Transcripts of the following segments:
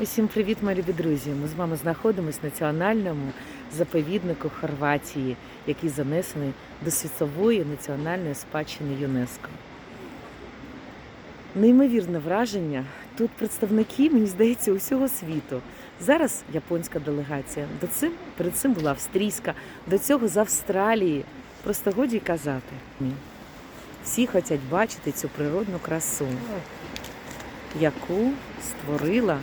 Усім привіт, мої любі друзі! Ми з вами знаходимося в національному заповіднику Хорватії, який занесений до світової національної спадщини ЮНЕСКО. Неймовірне враження. Тут представники, мені здається, усього світу. Зараз японська делегація. До цим перед цим була австрійська, до цього з Австралії. Просто годі казати. Всі хочуть бачити цю природну красу, яку створила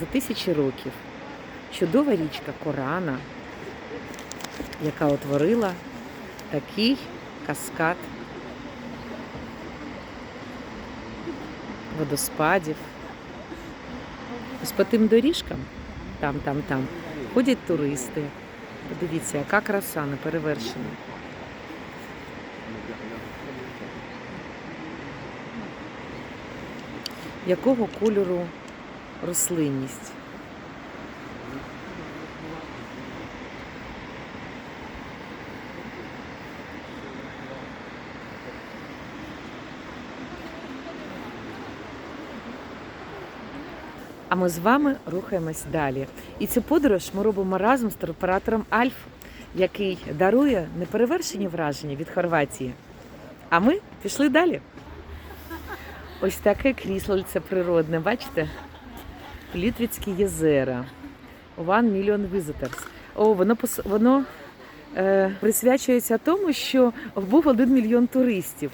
за тисячі років чудова річка Корана, яка утворила такий каскад водоспадів. Ось по тим доріжкам, там, там, там, ходять туристи. Подивіться, яка краса неперевершена. Якого кольору рослинність? А ми з вами рухаємось далі. І цю подорож ми робимо разом з туроператором Альф, який дарує неперевершені враження від Хорватії. А ми пішли далі. Ось таке крісло це природне, бачите? Плітвицькі єзера. One million visitors. О, воно воно е, присвячується тому, що був один мільйон туристів.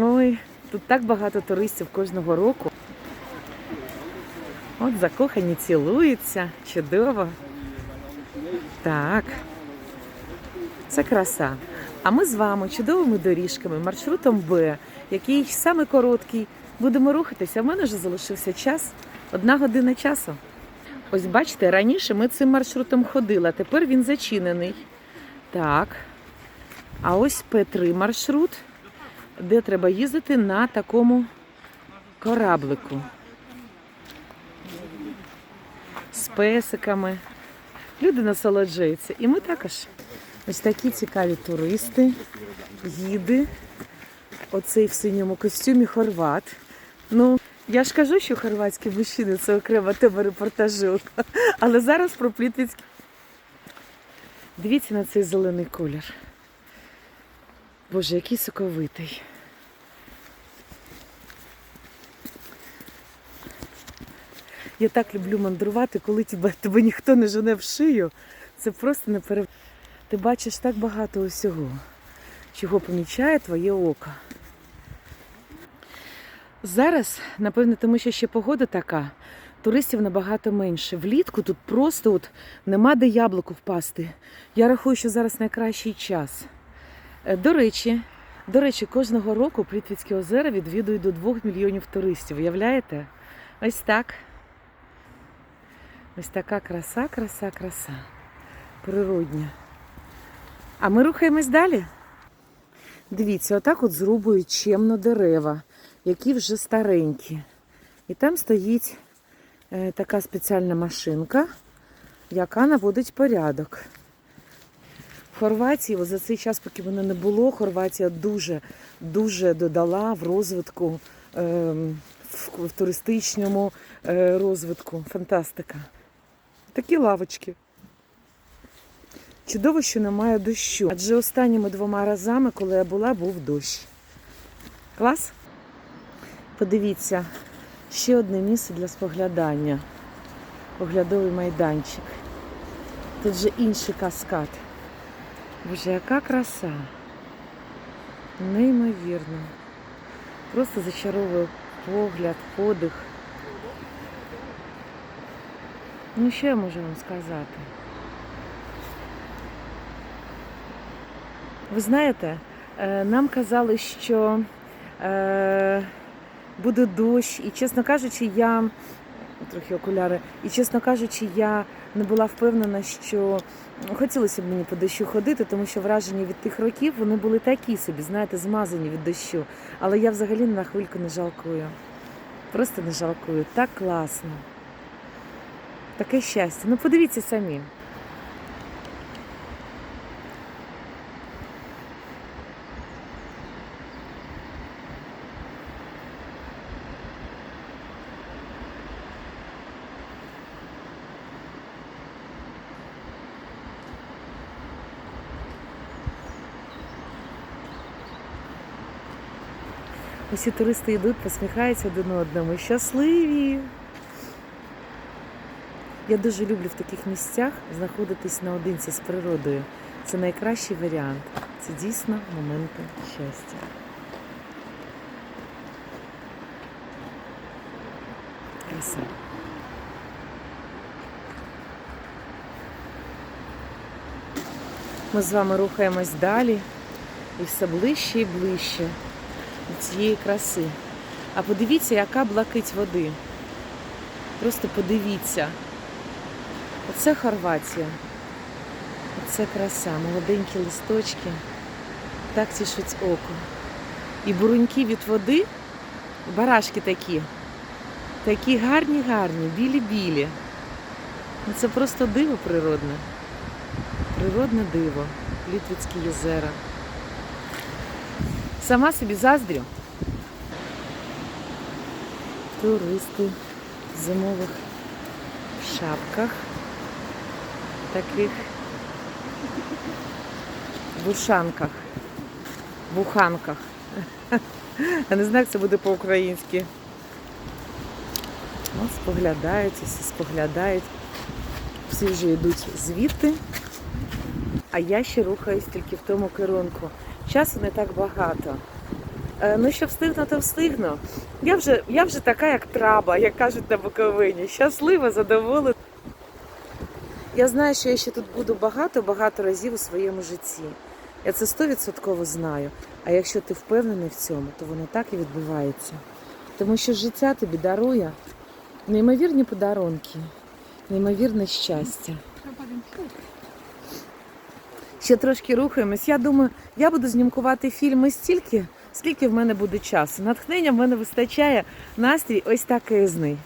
Ой, тут так багато туристів кожного року. От закохані цілуються, чудово. Так. Це краса. А ми з вами чудовими доріжками, маршрутом Б, який саме короткий. Будемо рухатися. У мене вже залишився час. Одна година часу. Ось бачите, раніше ми цим маршрутом ходили, а тепер він зачинений. Так. А ось П3 маршрут, де треба їздити на такому кораблику. З песиками. Люди насолоджуються. І ми також. Ось такі цікаві туристи, гіди. Оцей в синьому костюмі хорват. Ну, я ж кажу, що хорватські мужчини це окрема тема репортажу. Але зараз про плітвицькі. Дивіться на цей зелений колір. Боже, який соковитий. Я так люблю мандрувати, коли тебе, тебе ніхто не жене в шию. Це просто не пере... Ти бачиш так багато усього, чого помічає твоє око. Зараз, напевно, тому що ще погода така, туристів набагато менше. Влітку тут просто от нема де яблуку впасти. Я рахую, що зараз найкращий час. Е, До речі, до речі, кожного року Плітвицькі озера відвідують до 2 мільйонів туристів. Уявляєте? Ось так. Ось така краса, краса, краса. Природня. А ми рухаємось далі. Дивіться, отак от зрубують чемно дерева, які вже старенькі. І там стоїть е, така спеціальна машинка, яка наводить порядок. В Хорватії, за цей час, поки воно не було, Хорватія дуже дуже додала в розвитку, ем, в, в туристичному е, розвитку. Фантастика. Такі лавочки. Чудово, що немає дощу. Адже останніми двома разами, коли я була, був дощ. Клас? Подивіться, ще одне місце для споглядання. Оглядовий майданчик. Тут же інший каскад. Боже, яка краса. Неймовірно. Просто зачаровує погляд, подих. Ну, що я можу вам сказати? Ви знаєте, е, нам казали, що е, буде дощ, і, чесно кажучи, я трохи окуляри, і, чесно кажучи, я не була впевнена, що хотілося б мені по дощу ходити, тому що враження від тих років вони були такі собі, знаєте, змазані від дощу. Але я взагалі на хвильку не жалкую. Просто не жалкую. Так класно. Таке щастя. Ну подивіться самі. Усі туристи йдуть, посміхаються один одному. Щасливі! Я дуже люблю в таких місцях знаходитись наодинці з природою. Це найкращий варіант. Це дійсно моменти щастя. Краса. Ми з вами рухаємось далі і все ближче і ближче до цієї краси. А подивіться, яка блакить води. Просто подивіться. Оце Хорватія. Оце краса, молоденькі листочки. Так тішить око. І буруньки від води, барашки такі. Такі гарні, гарні, білі-білі. Ну, Це просто диво природне. Природне диво. Літвицькі єзера. Сама собі заздрю. Туристи в зимових шапках таких бушанках, буханках. Я не знаю, як це буде по-українськи. От споглядають, усі споглядають. Всі вже йдуть звідти, а я ще рухаюсь тільки в тому керунку. Часу не так багато. Е, Ну, щоб встигну, то встигну. Я вже, я вже така, як траба, як кажуть на Буковині. Щаслива, задоволена. Я знаю, що я ще тут буду багато-багато разів у своєму житті. Я це стовідсотково знаю. А якщо ти впевнений в цьому, то воно так і відбувається. Тому що життя тобі дарує неймовірні подарунки, неймовірне щастя. Ще трошки рухаємось. Я думаю, я буду знімкувати фільми стільки, скільки в мене буде часу. Натхнення в мене вистачає настрій ось такезний.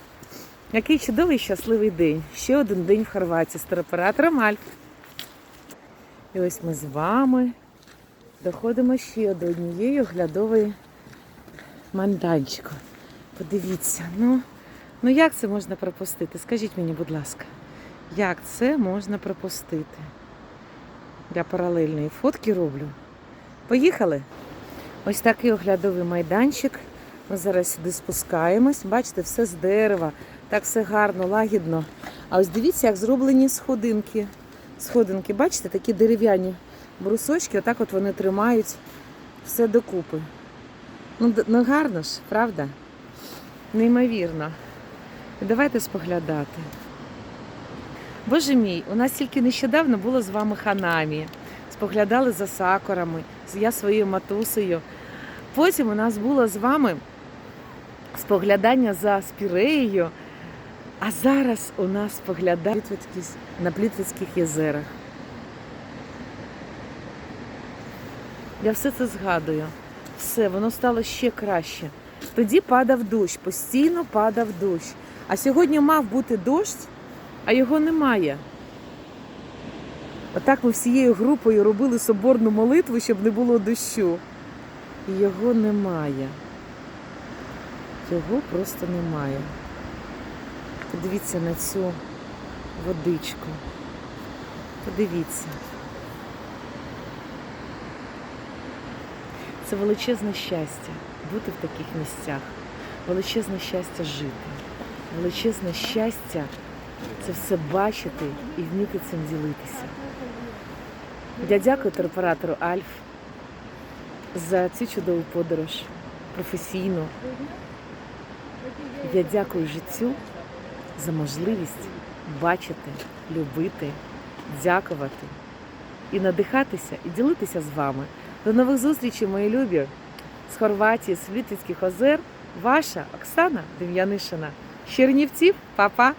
Який чудовий щасливий день. Ще один день в Хорватії з туроператором Альф. І ось ми з вами доходимо ще до однієї оглядової манданчику. Подивіться, ну, ну як це можна пропустити? Скажіть мені, будь ласка, як це можна пропустити? Я паралельної фотки роблю. Поїхали? Ось такий оглядовий майданчик. Ми зараз сюди спускаємось. Бачите, все з дерева. Так все гарно, лагідно. А ось дивіться, як зроблені сходинки. Сходинки, бачите, такі дерев'яні брусочки, отак от вони тримають все докупи. Ну, ну гарно ж, правда? Неймовірно. Давайте споглядати. Боже мій, у нас тільки нещодавно було з вами ханамі. Споглядали за сакурами, я своєю матусею. Потім у нас було з вами споглядання за спіреєю. А зараз у нас споглядання на Плітвицьких єзерах. Я все це згадую. Все, воно стало ще краще. Тоді падав дощ, постійно падав дощ. А сьогодні мав бути дощ, а його немає. Отак ми всією групою робили соборну молитву, щоб не було дощу. І його немає. Його просто немає. Подивіться на цю водичку. Подивіться. Це величезне щастя бути в таких місцях, величезне щастя жити, величезне щастя це все бачити і вміти цим ділитися. Я дякую туроператору Альф за цю чудову подорож професійну. Я дякую життю за можливість бачити, любити, дякувати і надихатися, і ділитися з вами. До нових зустрічей, мої любі, з Хорватії, з Літвицьких озер. Ваша Оксана Дем'янишина. Чернівців, Па-па!